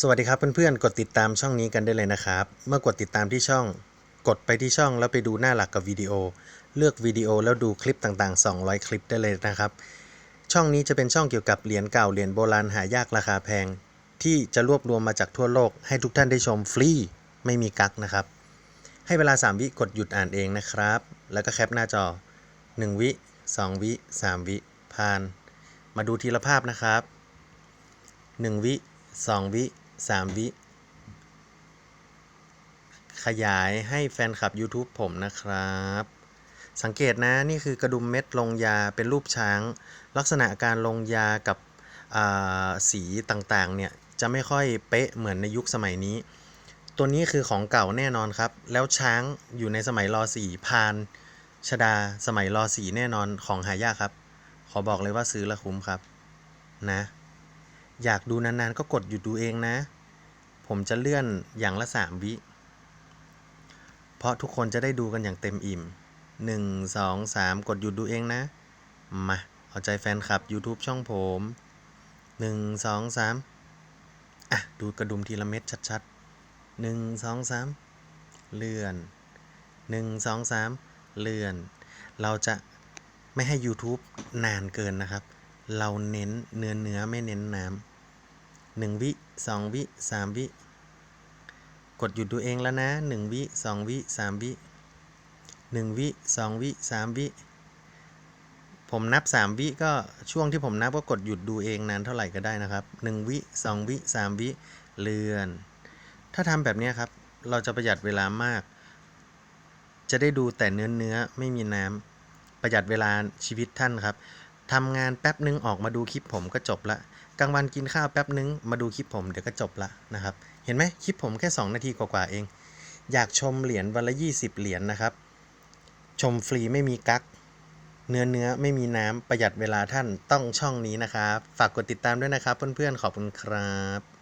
สวัสดีครับเพื่อนๆ กดติดตามช่องนี้กันได้เลยนะครับ เมื่อกดติดตามที่ช่อง กดไปที่ช่องแล้วไปดูหน้าหลักกับวิดีโอ เลือกวิดีโอแล้วดูคลิปต่างๆ 200 คลิปได้เลยนะครับ ช่องนี้จะเป็นช่องเกี่ยวกับเหรียญเก่าเหรียญโบราณหายากราคาแพง ที่จะรวบรวมมาจากทั่วโลก ให้ทุกท่านได้ชมฟรีไม่มีกักนะครับ ให้เวลา 3 วิกดหยุดอ่านเองนะครับ แล้วก็แคปหน้าจอ 1 วิ 2 วิ 3 วิผ่าน มาดูทีละภาพนะครับ 1 วิ 2 วิ 3 วิ ขยายให้แฟนคลับ YouTube ผมนะครับ สังเกตนะนี่คือกระดุมเม็ดลงยาเป็นรูปช้าง ลักษณะการลงยากับสีต่างๆ เนี่ย จะไม่ค่อยเป๊ะเหมือนในยุคสมัยนี้ ตัวนี้คือของเก่าแน่นอนครับ แล้วช้างอยู่ในสมัยรอสีพานชดาสมัยรอสีแน่นอนของหายากครับ ขอบอกเลยว่าซื้อละคุ้มครับนะ อยากดูนานๆก็กดหยุดดูเองนะ ผมจะเลื่อนอย่างละสามวิ เพราะทุกคนจะได้ดูกันอย่างเต็มอิ่ม 1 2 3 กดหยุดดูเองนะ มา เอาใจแฟนคลับ YouTube ช่องผม 1 2 3 อะ ดูกระดุมทีละเม็ดชัดๆ 1 2 3 เลื่อน 1 2 3 เลื่อน เราจะไม่ให้ YouTube นานเกินนะครับ เราเน้นเนื้อเนื้อไม่เน้นน้ำ หนึ่งวิสองวิสามวิ กดหยุดดูเองแล้วนะหนึ่งวิสองวิสามวิหนึ่งวิสองวิสามวิ ผมนับสามวิก็ช่วงที่ผมนับก็กดหยุดดูเองนานเท่าไหร่ก็ได้นะครับหนึ่งวิสองวิสามวิเลื่อน ถ้าทำแบบนี้ครับ เราจะประหยัดเวลามาก จะได้ดูแต่เนื้อเนื้อไม่มีน้ำประหยัดเวลาชีวิตท่านครับ ทำงานแป๊บนึงออกมาดูคลิปผมก็จบละกลางวันกินข้าวแป๊บนึงมาดูคลิปผมเดี๋ยวก็จบละนะครับ เห็นไหมคลิปผมแค่ 2 นาทีกว่าๆเอง อยากชมเหรียญวันละ 20 เหรียญนะครับ ชมฟรีไม่มีกักเนื้อเนื้อไม่มีน้ำประหยัดเวลาท่านต้องช่องนี้นะครับ ฝากกดติดตามด้วยนะครับเพื่อนๆขอบคุณครับ